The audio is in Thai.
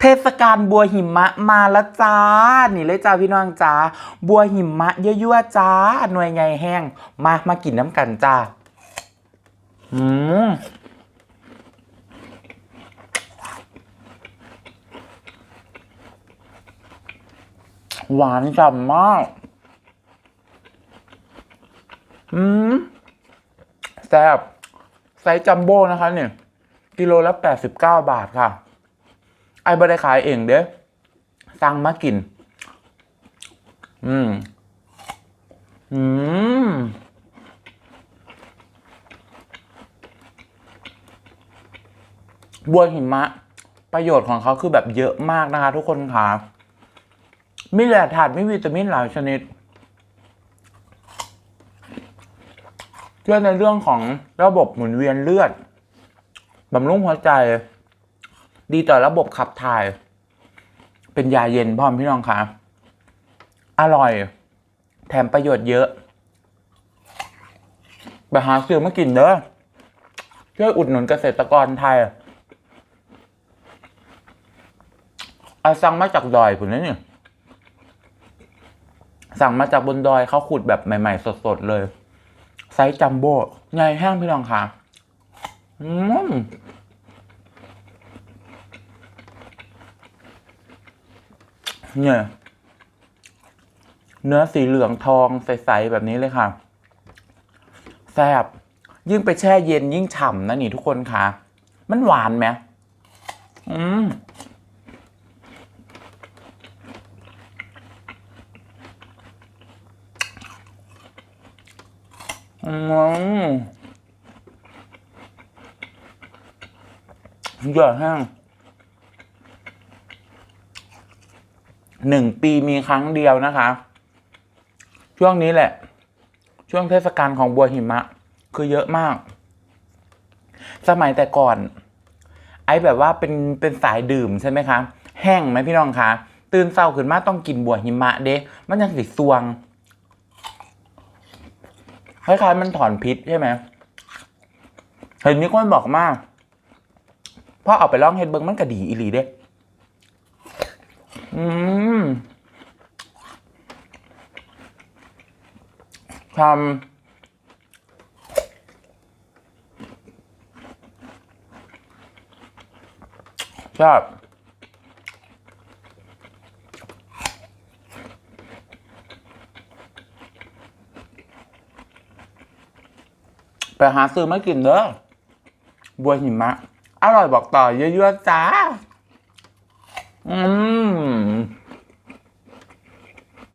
เทศกาลบัวหิมะมาแล้วจ้า นี่เลยจ้าพี่น้องจ้า บัวหิมะเยั่วๆจ้า หน่วยไงแห้ง มามากินน้ำกันจ้า อืมหวานฉ่ำมาก อืมแซ่บไซส์จัมโบ้นะคะเนี่ย กิโลละ89บาทค่ะ อ้บ่ได้ขายเองเด้อสั่งมากิน อืม อืม บัวหิมะ ประโยชน์ของเขาคือแบบเยอะมากนะคะ ทุกคนค่ะมีแหล่ธาตุมีวิตามินหลายชนิดช่วยในเรื่องของระบบหมุนเวียนเลือดบำรุงหัวใจ ดีต่อระบบขับถ่าย เป็นยาเย็นพ่อมพี่น้องคะอร่อย แถมประโยชน์เยอะไปหาซื้อมากินเด้อช่วยอุดหนุนเกษตรกรไทยไอาสั่งมาจากดอยผมนะเนี่ยสั่งมาจากบนดอยเขาขุดแบบใหม่ ๆ สด ๆ เลย ไซส์จัมโบ้ใหญ่แห้งพี่น้องค่ะ อืม เนี่ย เนื้อสีเหลืองทองใสๆแบบนี้เลยค่ะ แซ่บยิ่งไปแช่เย็นยิ่งฉ่ำนะนี่ทุกคนค่ะ มันหวานไหมอืมอืมเยอะแหนึ่งปีมีครั้งเดียวนะคะ ช่วงนี้แหละ ช่วงเทศกาลของบัวหิมะ คือเยอะมาก สมัยแต่ก่อน ไอ้แบบว่าเป็นเป็นสายดื่มใช่ไหมคะแห้งไหมพี่น้องคะตื่นเศร้าขึ้นมาต้องกินบัวหิมะเด้ มันยังสิสวงคล้ายๆมันถอนพิษใช่ไหมเห็นมีคนบอกมากพ่อเอาไปลองเฮ็ดเบิ้งมันก็ดีอีหลีเด้ อืมทำชอบไปหาซื้อมากินเด้อบัวหิมะ อร่อยบอกต่อเยอะๆจ้า 嗯。